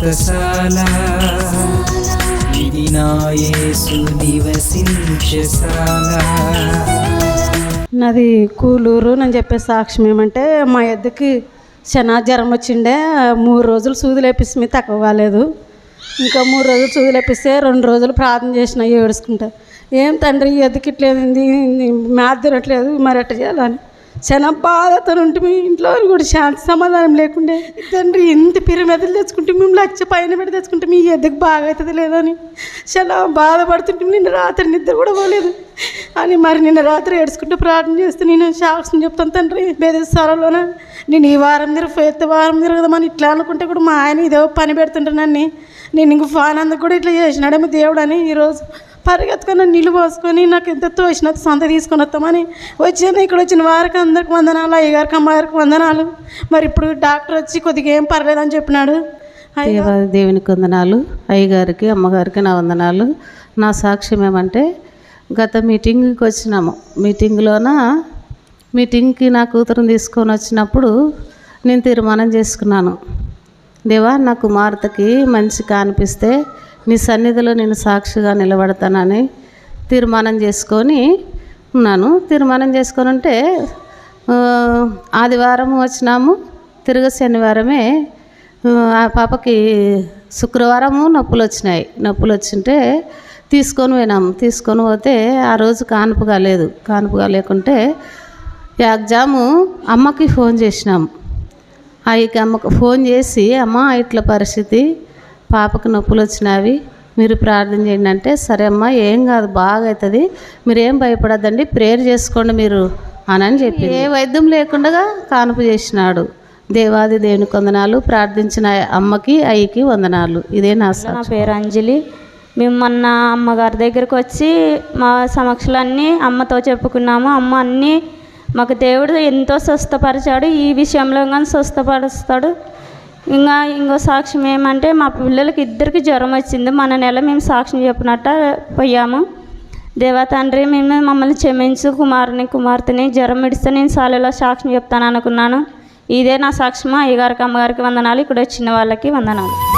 వ్రతశాల ఇది నివసించశాల నాది కూలూరు నేను చెప్పే సాక్ష్యం ఏమంటే మా ఎద్దుకి శనా జ్వరం వచ్చిండే మూడు రోజులు సూదులు వేపిస్తే తక్కువ కాలేదు. ఇంకా మూడు రోజులు సూదులు వేపిస్తే రెండు రోజులు ప్రార్థన చేసిన ఏడుచుకుంటా. ఏం తండ్రి ఈ ఎద్దుకి తినట్లేదు మరి ఎట్ట చేయాలని చాలా బాధతో ఉంటే మీ ఇంట్లో వాళ్ళు కూడా శాంతి సమాధానం లేకుండే. తండ్రి ఇంత పిరమెదలు తెచ్చుకుంటే మేము లక్ష పైన పెట్టి తెచ్చుకుంటే మీ ఎద్దకు బాగా అవుతుంది లేదని చాలా బాధపడుతుంటే నిన్న రాత్రి నిద్ర కూడా పోలేదు. అని మరి నిన్న రాత్రి ఏడ్చుకుంటూ ప్రార్థన చేస్తే నేను సాక్ష్యం చెప్తాను తండ్రి బేదసారాలోన? నేను ఈ వారం తిరుగు వారం తిరగదామని ఇట్లా అనుకుంటే కూడా మా ఆయన ఇదో పని పెడుతుంటానని నన్ను. నేను ఇంక ఫాన్ కూడా ఇట్లా చేసినాడేమో దేవుడు అని ఈరోజు. పరిగెత్తుకొని నీళ్ళు పోసుకొని నాకు ఎంత తోచినంత సొంత తీసుకొని వస్తామని వచ్చాను ఇక్కడ వచ్చిన వారికి అందరికి వందనాలు అయ్యగారికి అమ్మగారికి వందనాలు. మరి ఇప్పుడు డాక్టర్ వచ్చి కొద్దిగా ఏం పర్లేదని చెప్పినాడు. దేవునికి వందనాలు అయ్యగారికి అమ్మగారికి నా వందనాలు. నా సాక్ష్యం ఏమంటే గత మీటింగ్కి వచ్చినాము. మీటింగ్లోన? మీటింగ్కి నా కూతురుని తీసుకొని వచ్చినప్పుడు నేను తీర్మానం చేసుకున్నాను. దేవా నా కుమార్తెకి మంచి కానిపిస్తే నీ సన్నిధిలో నేను సాక్షిగా నిలబడతానని తీర్మానం చేసుకొని ఉన్నాను. తీర్మానం చేసుకొని ఉంటే ఆదివారం వచ్చినాము. తిరుగు శనివారమే ఆ, పాపకి శుక్రవారము నొప్పులు వచ్చినాయి. నొప్పులు వచ్చింటే తీసుకొని పోయినాము. తీసుకొని పోతే ఆ రోజు కానుపుగా లేదు. కానుపుగా లేకుంటే ఎగ్జాము అమ్మకి ఫోన్ చేసినాము. ఆ అమ్మకు ఫోన్ చేసి అమ్మ ఇట్ల పరిస్థితి పాపకు నొప్పులు వచ్చినవి మీరు ప్రార్థన చేయండి అంటే సరే అమ్మ ఏం కాదు బాగా అవుతుంది మీరు ఏం భయపడద్దండి ప్రేయర్ చేసుకోండి మీరు అని చెప్పి ఏ వైద్యం లేకుండా కానుపు చేసినాడు. దేవాది దేవునికి వందనాలు ప్రార్థించిన అమ్మకి అయ్యకి వందనాలు. ఇదే నా నా. పేరు అంజలి. మేము మొన్న అమ్మగారి దగ్గరికి వచ్చి మా సమక్షలన్నీ అమ్మతో చెప్పుకున్నాము. అమ్మ అన్నీ మాకు దేవుడు ఎంతో స్వస్థపరిచాడు. ఈ విషయంలో కానీ స్వస్థపరుస్తాడు. ఇంకా ఇంకో సాక్ష్యం ఏమంటే మా పిల్లలకి ఇద్దరికి జ్వరం వచ్చింది. మన నెల మేము సాక్ష్యం చెప్పినట్ట పోయాము. దేవా తండ్రి మేము మమ్మల్ని క్షమించు. కుమారుని కుమార్తెని జ్వరం ఇడిస్తే నేను సాలలో సాక్ష్యం చెప్తాను అనుకున్నాను. ఇదే నా సాక్ష్యం అయ్యగారికి అమ్మగారికి వందనాలు. ఇక్కడ వచ్చిన వాళ్ళకి వందనాలు.